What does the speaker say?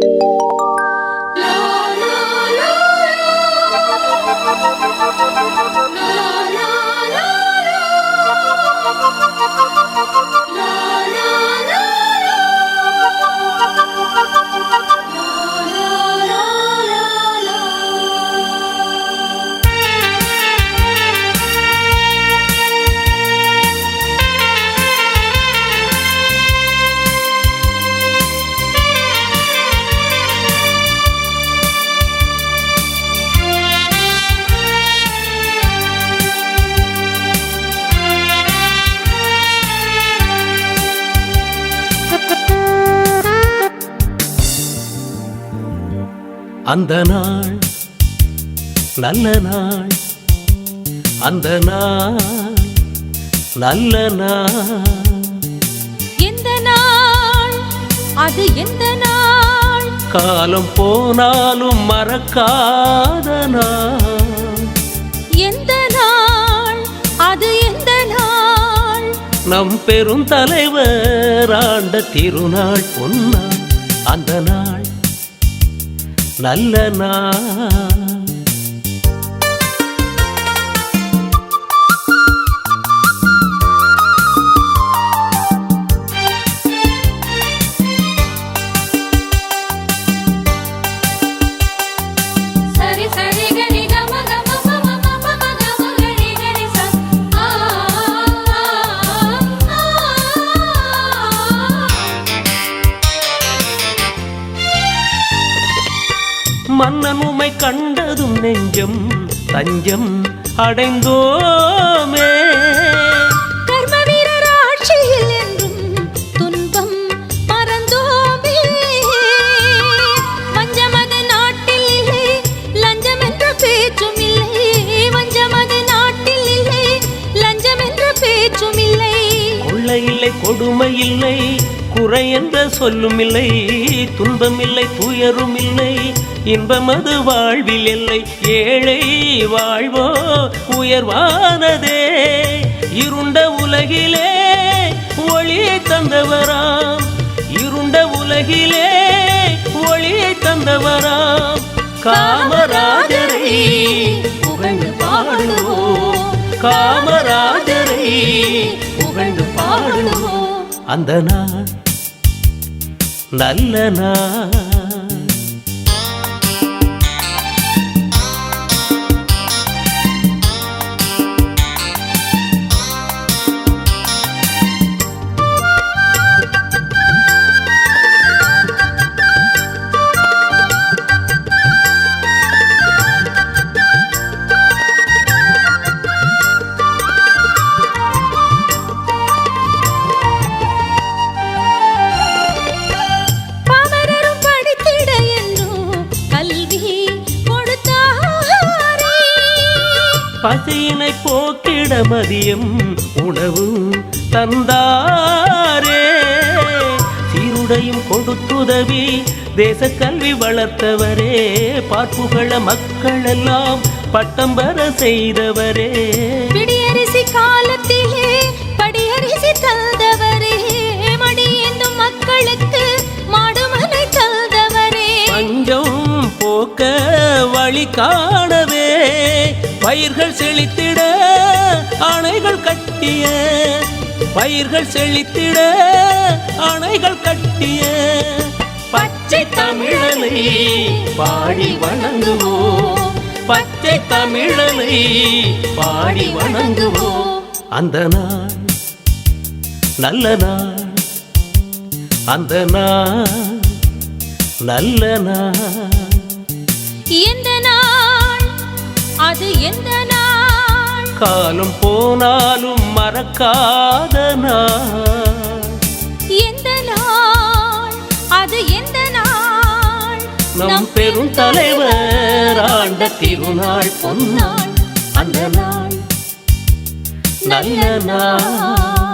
Thank you. அந்த நாள் நல்ல நாள் அந்த நாள் நல்ல நாள். எந்த நாள்? அது எந்த நாள்? காலம் போனாலும் மறக்காத நாள். எந்த நாள்? அது எந்த நாள்? நம் பெரும் தலைவர் ஆண்ட திருநாள் பொன்னாள். அந்த நாள் நல்ல மன்னன் உமை கண்டதும் நெஞ்சம் தஞ்சம் அடைந்தோமே. கொடுமை இல்லை. குறை என்ற சொல்லும் இல்லை. துன்பம் இல்லை துயரும் இல்லை. இன்பமது வாழ்வில் இல்லை. ஏழை வாழ்வோ உயர்வானதே. இருண்ட உலகிலே ஒளியை தந்தவராம். இருண்ட உலகிலே ஒளியை தந்தவராம். காமராஜரை புகழ்ந்து பாடுவோம். காமராஜரை புகழ்ந்து பாடுவோம். அந்த நாள் நல்ல நாள். பசியினை போக்கிட மதியம் உணவு தந்தாரே. சீருடையும் கொடுத்துதவி தேச கல்வி வளர்த்தவரே. பார்ப்புகள மக்கள் எல்லாம் பட்டம் பெற செய்தவரே. பிடியரிசி காலத்திலே படியரிசி தந்தவரே. மடி என்னும் மக்களுக்கு மாடுமலை தந்தவரே. பஞ்சம் போக்க வழி காணவே பயிர்கள் செழித்திட அணைகள் கட்டிய பயிர்கள் செழித்திட அணைகள் கட்டிய. பச்சை தமிழனை பாடி வணங்குவோம் பச்சை தமிழனை பாடி வணங்குவோம். அந்த நாள் நல்ல நாள் அந்த நாள் நல்ல நாள். எந்த காலம் போனாலும் மறக்காத நாள் எந்த நாள்? அது எந்த நாள்? நம் பெரும் தலைவர் ஆண்ட திருநாள் பொன்னாள் அந்த நாள். நல்ல நாள்.